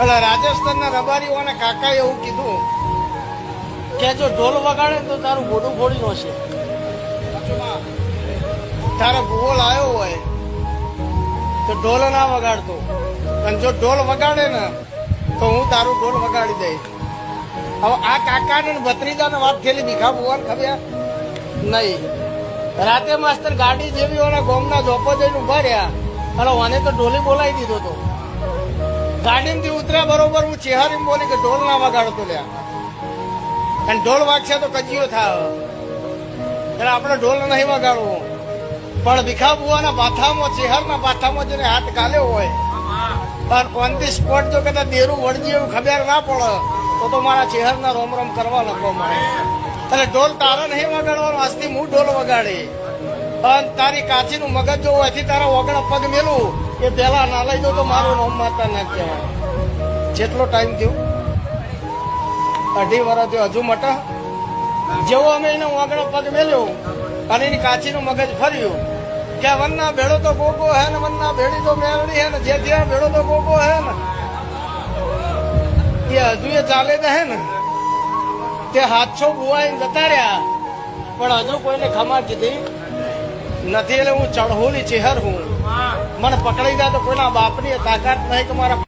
પેલા રાજસ્થાનના રબારીઓને કાકાએ એવું કીધું કે જો ઢોલ વગાડે તો તારું મોઢું ફોડી નોશે. તારે ભૂવો લાવ્યો હોય તો ઢોલ ના વગાડતો. અને જો ઢોલ વગાડે ને તો હું તારું ઢોલ વગાડી દઈશ. હવે આ કાકાને ભત્રીજાને વાત થયેલી ભીખા ભુવાન ખબર? નહીં. રાતે માસ્તર ગાડી જેવી ઓના ગોમના ઝોપો જઈને ઊભા રહ્યા. અને મને તો ઢોલી બોલાવી દીધો તો. ગાડીમાંથી ઉતર્યા બરોબર હું ચેહારી બોલી કે ઢોલ ના વગાડતો લ્યા અને ઢોલ વાગશે તો કજીયો થાય એટલે આપણે ઢોલ નહીં વગાડવું. પણ ભીખા બુવાના બાથામાં, ચેહરના બાથામાં જેને હાથ ગાલ્યો હોય, પણ ઓન ધી સ્પોટ જો કદાચ દેરું વળજી એવું ખબર ના પડે, તો તો મારા ચેહરના રોમ રોમ કરવા લખવા મળે એટલે ઢોલ તારે નહીં વગાડવાનો, આજથી હું ઢોલ વગાડી અને તારી કાચીનું મગજ જો હોયથી તારા ઓગણ પગ મેલું. એ પેલા ના લઈ દો તો મારું નામ માતા ના કહેવાય. જેટલો ટાઈમ થયો. અઢી વર્ષ થયો, હજુ મટા. જેવો અમે એને ઓગણ પગ મેલ્યો, અને એની કાચીનું મગજ ફર્યું. કે વનના ભેળો તો ગોગો હે ને, વનના ભેળી તો મેળવી હે ને, જે જ્યાં ભેળો તો ગોગો હે ને, એ હજુ એ ચાલે તો હે ને. તે હાથસો બુવાઈ જતા રહ્યા. પણ હજુ કોઈને ખમા કીધી. નથી એટલે હું ચढ़હોલી ચેહર હું. મને પકડી જાય તો કોઈના બાપની તાકાત નહીં કે મારા